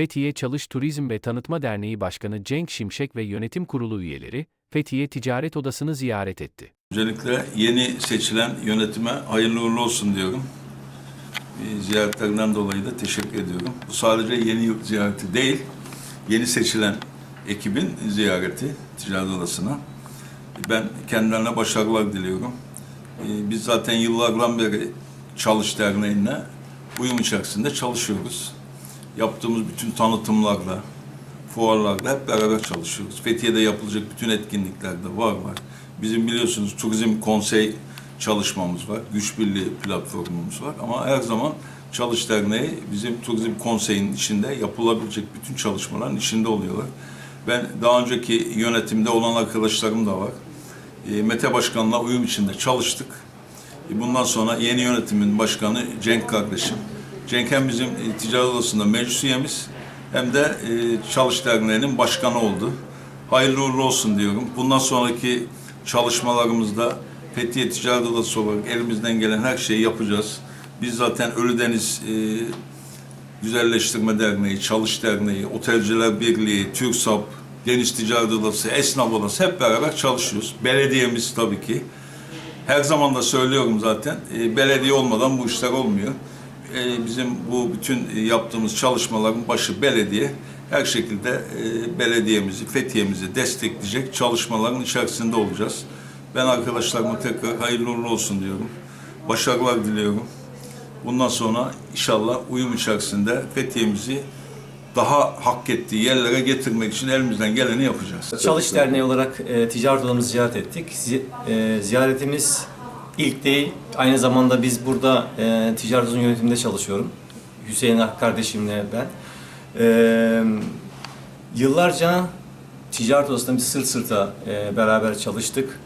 Fethiye Çalış Turizm ve Tanıtma Derneği Başkanı Cenk Şimşek ve yönetim kurulu üyeleri, Fethiye Ticaret Odası'nı ziyaret etti. Öncelikle yeni seçilen yönetime hayırlı uğurlu olsun diyorum. E, Ziyaretlerinden dolayı da teşekkür ediyorum. Bu sadece yeni yıl ziyareti değil, yeni seçilen ekibin ziyareti Ticaret Odası'na. Ben kendilerine başarılar diliyorum. E, Biz zaten yıllardan beri Çalış Derneği'ne uyum içerisinde çalışıyoruz. Yaptığımız bütün tanıtımlarla, fuarlarda hep beraber çalışıyoruz. Fethiye'de yapılacak bütün etkinliklerde var var. Bizim biliyorsunuz turizm konsey çalışmamız var. Güç Birliği platformumuz var. Ama her zaman Çalış Derneği bizim turizm konseyin içinde yapılabilecek bütün çalışmaların içinde oluyorlar. Ben daha önceki yönetimde olan arkadaşlarım da var. E, Mete Başkan'la uyum içinde çalıştık. E, Bundan sonra yeni yönetimin başkanı Cenk kardeşim. Cenk hem bizim e, ticaret odasında meclis üyemiz hem de e, Çalış Derneği'nin başkanı oldu. Hayırlı uğurlu olsun diyorum. Bundan sonraki çalışmalarımızda Fethiye Ticaret Odası olarak elimizden gelen her şeyi yapacağız. Biz zaten Ölüdeniz e, Güzelleştirme Derneği, Çalış Derneği, Otelciler Birliği, TÜRSAP, Geniş Ticaret Odası, Esnaf Odası hep beraber çalışıyoruz. Belediyemiz tabii ki. Her zaman da söylüyorum zaten, e, belediye olmadan bu işler olmuyor. E, bizim bu bütün yaptığımız çalışmaların başı belediye. Her şekilde e, belediyemizi, Fethiye'mizi destekleyecek çalışmaların içerisinde olacağız. Ben arkadaşlarıma tekrar hayırlı uğurlu olsun diyorum. Başarılar diliyorum. Bundan sonra inşallah uyum içerisinde Fethiye'mizi daha hak ettiği yerlere getirmek için elimizden geleni yapacağız. Çalış Derneği olarak e, ticaret odamızı ziyaret ettik. Zi- e, ziyaretimiz ilk değil. Aynı zamanda biz burada e, ticaret yönetiminde çalışıyorum. Hüseyin kardeşimle ben. E, yıllarca ticaret odasında biz sırt sırta e, beraber çalıştık.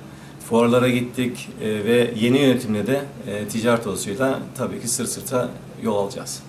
Fuarlara gittik e, ve yeni yönetimle de e, ticaret odasıyla tabii ki sırt sırta yol alacağız.